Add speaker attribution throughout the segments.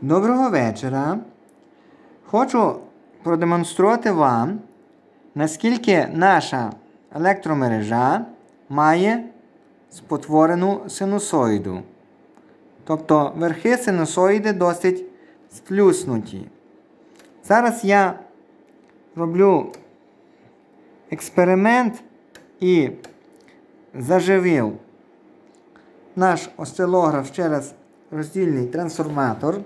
Speaker 1: Доброго вечора. Хочу продемонструвати вам, наскільки наша електромережа має спотворену синусоїду. Тобто верхи синусоїди досить сплюснуті. Зараз я роблю експеримент і заживив наш осцилограф через роздільний трансформатор.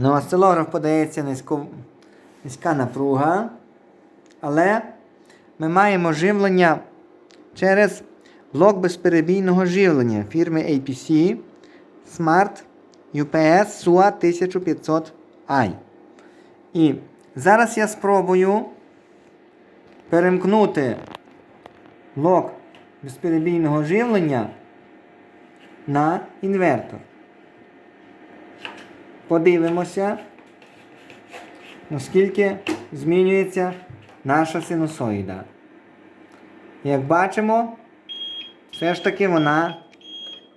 Speaker 1: На осцилограф подається низько, низька напруга, але ми маємо живлення через блок безперебійного живлення фірми APC Smart UPS SUA 1500i. І зараз я спробую перемкнути блок безперебійного живлення на інвертор. Подивимося, наскільки змінюється наша синусоїда. Як бачимо, все ж таки вона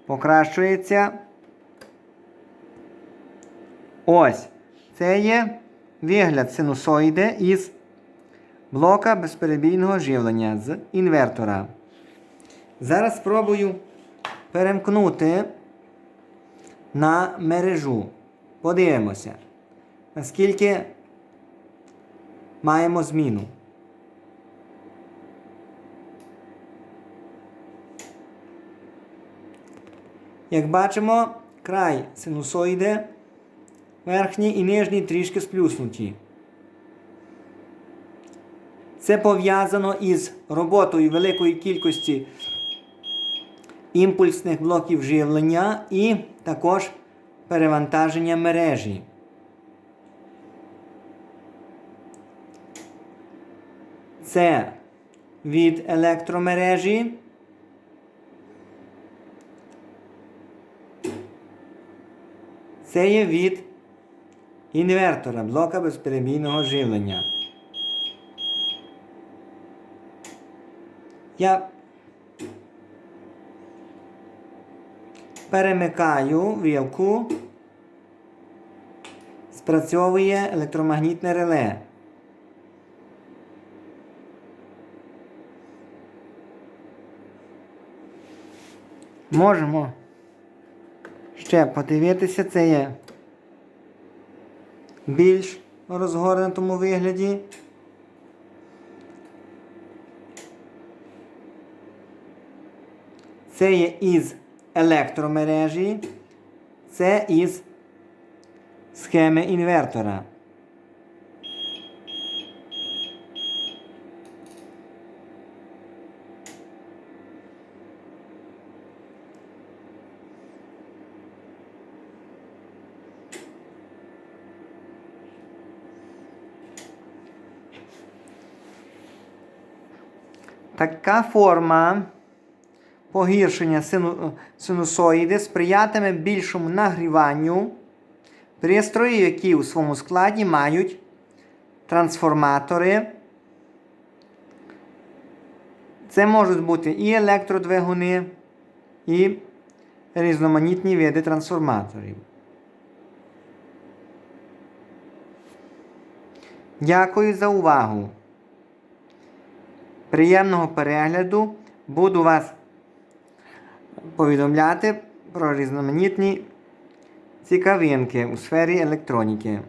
Speaker 1: покращується. Ось. Це є вигляд синусоїди із блока безперебійного живлення з інвертора. Зараз спробую перемкнути на мережу. Подивимося, наскільки маємо зміну. Як бачимо, край синусоїди верхній і нижній трішки сплюснуті. Це пов'язано із роботою великої кількості імпульсних блоків живлення і також перевантаження мережі. Це від електромережі. Це є від інвертора блока безперебійного живлення. Я перемикаю вилку, спрацьовує електромагнітне реле. Можемо ще подивитися, це є більш розгорнутому вигляді. Це є із електромережі, це із схеми інвертора. Така форма погіршення синусоїди сприятиме більшому нагріванню пристроїв, які у своєму складі мають трансформатори. Це можуть бути і електродвигуни, і різноманітні види трансформаторів. Дякую за увагу. Приємного перегляду. Буду вас повідомляти про різноманітні цікавинки у сфері електроніки.